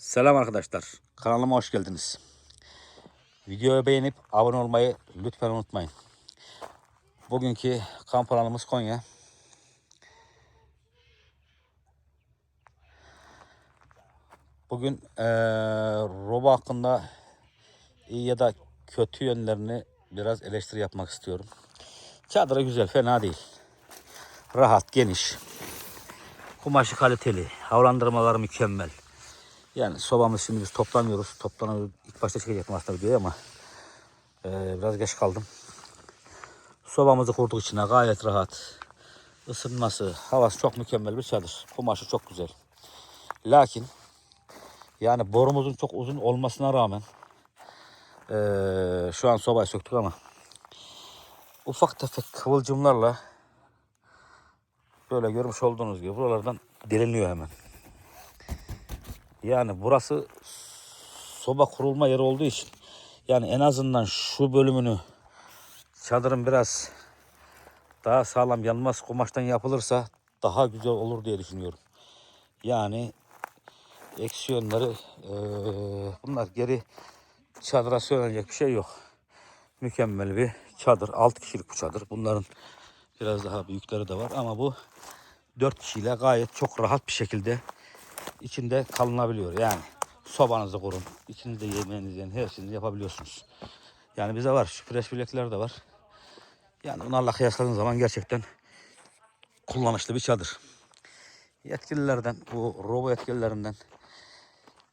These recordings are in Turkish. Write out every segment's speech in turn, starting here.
Selam arkadaşlar. Kanalıma hoş geldiniz. Videoyu beğenip abone olmayı lütfen unutmayın. Bugünkü kamp alanımız Konya. Bugün eee robo hakkında iyi ya da kötü yönlerini biraz eleştiri yapmak istiyorum. Çadırı güzel, fena değil. Rahat, geniş. Kumaşı kaliteli, havalandırmaları mükemmel. Yani sobamız şimdi biz toplanıyoruz. Toplanıyoruz. İlk başta çekecektim aslında videoyu ama eee, biraz geç kaldım. Sobamızı kurduk içine gayet rahat. Isınması, havası çok mükemmel bir çadır. Kumaşı çok güzel. Lakin yani borumuzun çok uzun olmasına rağmen eee, şu an sobayı söktük ama ufak tefek kıvılcımlarla böyle görmüş olduğunuz gibi buralardan deliniyor hemen. Yani burası soba kurulma yeri olduğu için yani en azından şu bölümünü çadırın biraz daha sağlam yanmaz kumaştan yapılırsa daha güzel olur diye düşünüyorum. Yani eksi yönleri eee, bunlar geri çadıra söylenecek bir şey yok. Mükemmel bir çadır. 6 kişilik bu çadır. Bunların biraz daha büyükleri de var ama bu 4 kişiyle gayet çok rahat bir şekilde içinde kalınabiliyor. Yani sobanızı kurun. İçinizde yemeğinizi yiyin. Her yapabiliyorsunuz. Yani bize var. Fresh bilekler de var. Yani onlarla kıyasladığın zaman gerçekten kullanışlı bir çadır. Yetkililerden, bu robo yetkililerinden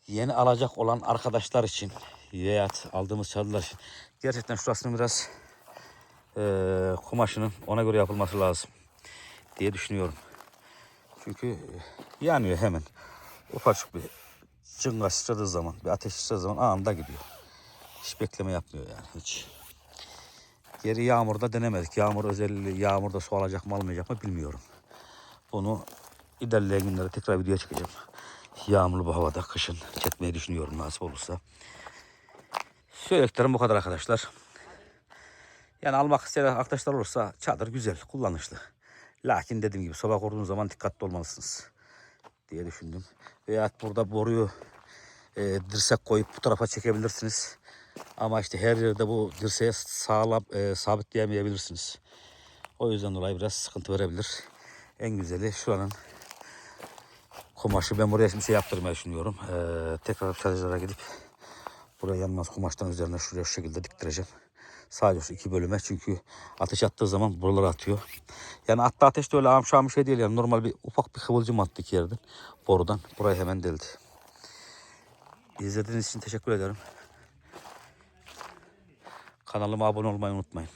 yeni alacak olan arkadaşlar için veya aldığımız çadırlar için gerçekten şurasının biraz eee, kumaşının ona göre yapılması lazım diye düşünüyorum. Çünkü yanıyor hemen. Ufacık bir cınga sıçradığı zaman, bir ateş sıçradığı zaman anında gidiyor. Hiç bekleme yapmıyor yani hiç. Geri yağmurda denemedik. Yağmur özelliği, yağmurda su alacak mı almayacak mı bilmiyorum. Bunu ilerleyen günlerde tekrar video çekeceğim. Yağmurlu bu havada kışın çekmeyi düşünüyorum nasip olursa. Söylediklerim bu kadar arkadaşlar. Yani almak isteyen arkadaşlar olursa çadır güzel, kullanışlı. Lakin dediğim gibi soba kurduğunuz zaman dikkatli olmalısınız diye düşündüm. Veya burada boruyu e, dirsek koyup bu tarafa çekebilirsiniz. Ama işte her yerde bu dirseğe sağlam e, sabitleyemeyebilirsiniz. O yüzden dolayı biraz sıkıntı verebilir. En güzeli şuranın kumaşı. Ben buraya şimdi şey yaptırmayı düşünüyorum. Ee, tekrar çadırlara gidip buraya yanmaz kumaştan üzerine şuraya şu şekilde diktireceğim. Sadece şu iki bölüme çünkü ateş attığı zaman buralara atıyor. Yani attı ateş de öyle amşam bir şey değil yani normal bir ufak bir kıvılcım attı iki yerden borudan. Buraya hemen deldi. İzlediğiniz için teşekkür ederim. Kanalıma abone olmayı unutmayın.